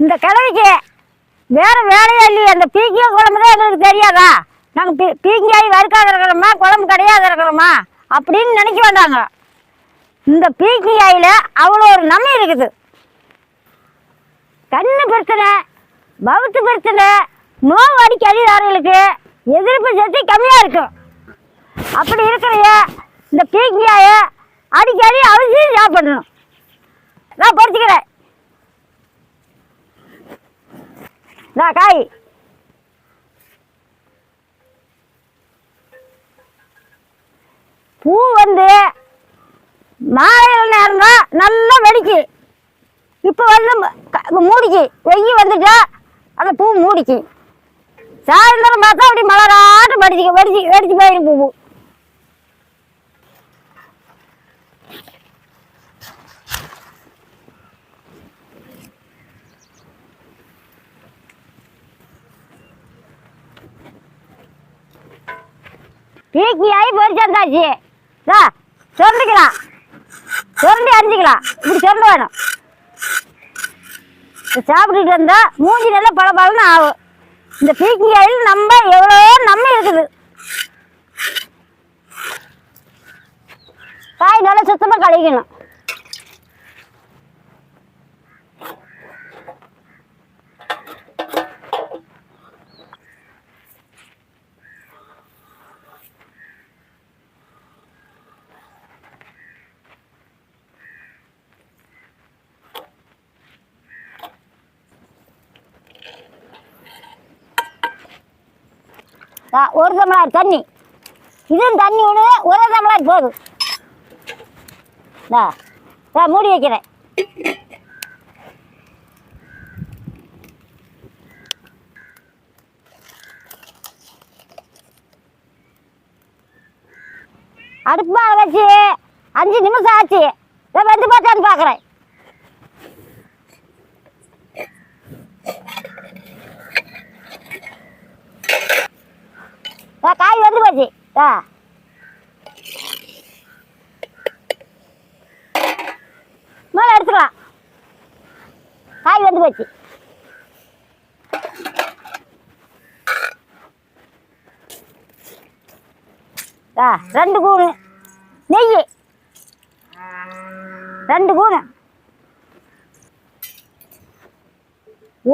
இந்த கிழவிக்கு வேற வேலையே இல்லையே. அந்த பீக்கிய குழம்பு தான் எங்களுக்கு தெரியாதா? நாங்கள் பீ பீங்கியாகி வறுக்காத இருக்கிறோமா குழம்பு கிடையாது இருக்கிறோமா? அப்படின்னு நினைக்க வேண்டாங்க. இந்த பீக்கியாயில் அவ்வளோ ஒரு நன்மை இருக்குது. கண்ணு பிரச்சனை பவுத்து பிரச்சனை நோவு அடிக்க அடிதாரர்களுக்கு எதிர்ப்பு சக்தி கம்மியாக இருக்கும் அப்படி இருக்கிறைய இந்த பீக்கியாய அடிக்கடி அவசியம் சாப்பிடணும். நான் பொறிச்சுக்கிறேன் நான் காய் பூ வந்து மாலையில் நேரம் தான் நல்லா வெடிக்கு இப்போ வந்து மூடிக்கு வெயில் வந்துட்டா அந்த பூ மூடிக்கு சாயந்தரம் பார்த்தா அப்படி மலராட்டம் வெடிச்சு வெடிச்சு வெடிச்சு போயிடும் பூ பீக்கி ஆகி பொறிச்சு வந்தாச்சு இதா சொல்லிக்கலாம் சுரண்டி அரிஞ்சிக்கலாம். இப்படி சொல்ல வேணும். சாப்பிட்டுட்டு வந்தா மூஞ்சி நல்லா பளபளன்னு ஆகும். இந்த பீக்கி ஆயில் நம்ம எவ்வளோ நம்ம இருக்குது. காய் நல்லா சுத்தமாக கழிக்கணும் ஒரு டம்ளர் தண்ணி. இதுவும் தண்ணி ஒன்று ஒரு டம்ளர் போதும். இந்தா, மூடி வைக்கிறேன். அடுப்பு வச்சு அஞ்சு நிமிஷம் ஆச்சு. வந்து பார்த்தான்னு பார்க்குறேன் ஆ, காய் வந்து போச்சு ஆ மேலே எடுத்துக்கலாம். காய் வந்து போச்சு. ஆ ரெண்டு கூணு நெய். ரெண்டு கூணு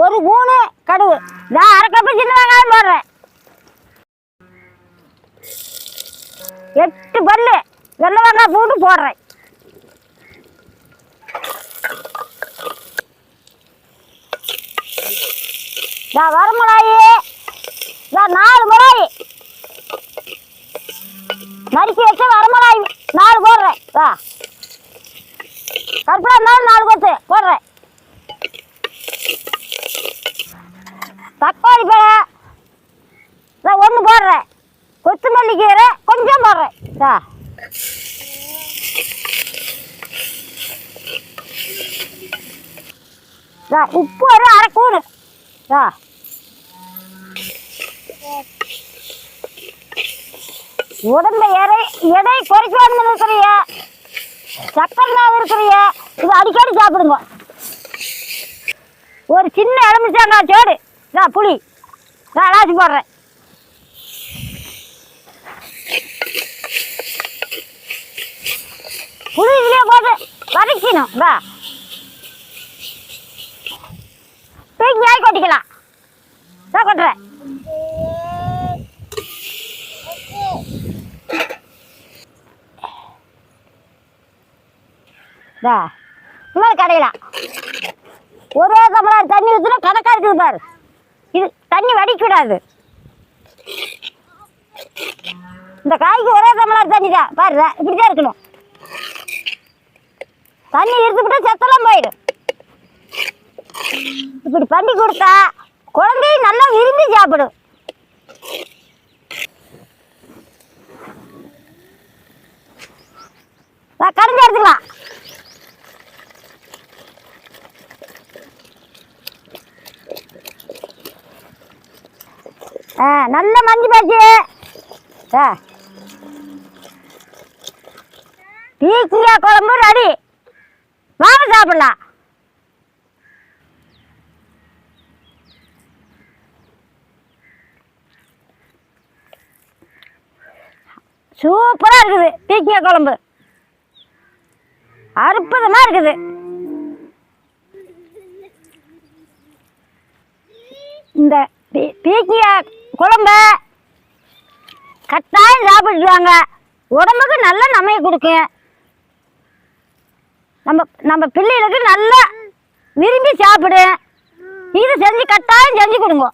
ஒரு கூணு கடுகு. நான் அரை கப்பு சின்ன வெங்காயம் போடுறேன் எட்டு பல்லு. வெள்ளை வெங்காயம் பூண்டு போடுறேன். நான் வரமிளகாயி. நான் நாலு மிளகாய் நறுக்கி வச்ச வரமிளகாய். நாலு போடுறேன். வா. கருப்பில் இருந்தாலும் நாலு கொத்து போடுறேன் தக்காளி பழம் நான் ஒன்று போடுறேன் கொத்தமல்லி கீரை கொஞ்சம் போடுறேன். சா உப்பு ஒரு அரை கூடு ஆ உடம்பு எடை எடை குறைக்கணும்னு இருக்கிறிய சக்கரனாக இருக்கிறிய இது அடிக்கடி சாப்பிடுங்க. ஒரு சின்ன எலுமிச்சாங்க சோடு நான் புளி. நான் லாசி போடுறேன் புளி இதுலயே போட்டு வதக்கணும் வா. தூக்கி ஆய் கொட்டிக்கலாம். நான் கொட்டுறேன் வா. இன்னொரு கடையிலாம். ஒரே தமிழர் தண்ணி ஊற்றினா கணக்காக இருக்குது பாரு. இது தண்ணி வடிக்கூடாது இந்த காய்க்கு ஒரே தமிழர் தண்ணி தான் பாரு இப்படி தான் இருக்கணும். தண்ணி இருந்துவிட்டா செத்தெல்லாம் போயிடும். இப்படி பண்ணி கொடுத்தா குழந்தையும் நல்லா விரும்பி சாப்பிடும். நான் கடைஞ்சி எடுத்துக்கலாம். ஆ நல்ல மஞ்சள் பாச்சு ஆ. பீக்கிங்காய் குழம்பு ரெடி. வாங்க சாப்பிடலாம். சூப்பரா இருக்குது. பீக்கிய குழம்பு. அற்புதமா இருக்குது. இந்த பீக்கிய குழம்பு கட்டாயம் சாப்பிடுவாங்க உடம்புக்கு நல்ல நமையை கொடுக்கும். நம்ம நம்ம பிள்ளைகளுக்கு நல்லா விரும்பி சாப்பிடு. இது செஞ்சு கட்டாயம் செஞ்சு கொடுங்க.